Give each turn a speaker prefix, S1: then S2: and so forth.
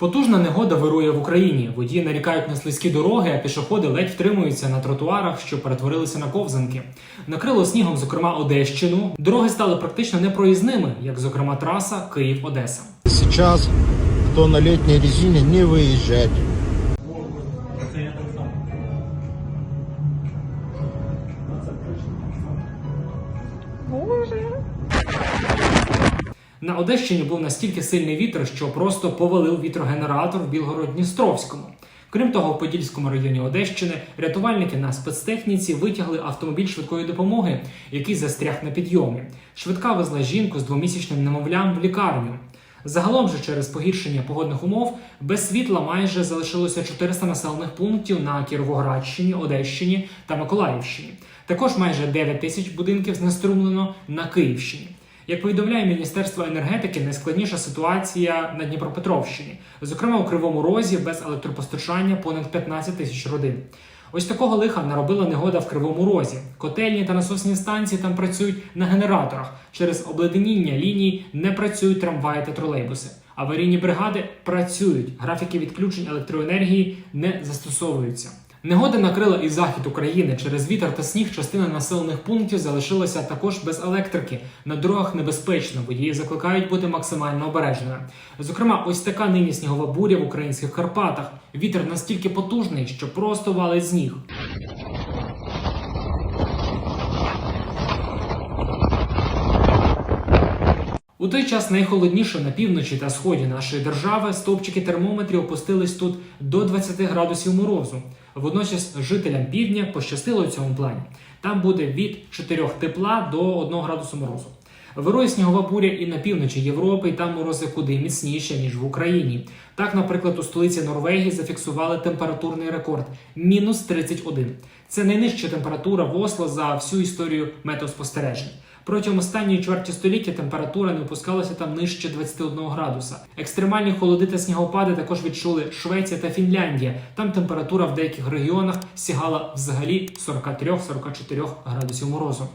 S1: Потужна негода вирує в Україні. Водії нарікають на слизькі дороги, а пішоходи ледь втримуються на тротуарах, що перетворилися на ковзанки. Накрило снігом, зокрема, Одещину. Дороги стали практично непроїзними, як зокрема траса Київ-Одеса.
S2: Сейчас, кто на летней резине, не выезжать.
S1: На Одещині був настільки сильний вітер, що просто повалив вітрогенератор в Білгород-Дністровському. Крім того, в Подільському районі Одещини рятувальники на спецтехніці витягли автомобіль швидкої допомоги, який застряг на підйомі. Швидка везла жінку з двомісячним немовлям в лікарню. Загалом же через погіршення погодних умов без світла майже залишилося 400 населених пунктів на Кіровоградщині, Одещині та Миколаївщині. Також майже 9 тисяч будинків знеструмлено на Київщині. Як повідомляє Міністерство енергетики, найскладніша ситуація на Дніпропетровщині, зокрема у Кривому Розі без електропостачання понад 15 тисяч родин. Ось такого лиха наробила негода в Кривому Розі. Котельні та насосні станції там працюють на генераторах. Через обледеніння ліній не працюють трамваї та тролейбуси. Аварійні бригади працюють. Графіки відключень електроенергії не застосовуються. Негода накрила і захід України. Через вітер та сніг частина населених пунктів залишилася також без електрики. На дорогах небезпечно, водії закликають бути максимально обережними. Зокрема, ось така нині снігова буря в українських Карпатах. Вітер настільки потужний, що просто валить сніг. У той час найхолодніше на півночі та сході нашої держави стовпчики термометрів опустились тут до 20 градусів морозу. Водночас жителям півдня пощастило у цьому плані. Там буде від 4 тепла до 1 градусу морозу. Вирує снігова буря і на півночі Європи, і там морози куди міцніші, ніж в Україні. Так, наприклад, у столиці Норвегії зафіксували температурний рекорд мінус 31. Це найнижча температура в Осло за всю історію метеоспостережень. Протягом останньої чверті століття температура не опускалася там нижче 21 градуса. Екстремальні холоди та снігопади також відчули Швеція та Фінляндія. Там температура в деяких регіонах сягала взагалі 43-44 градусів морозу.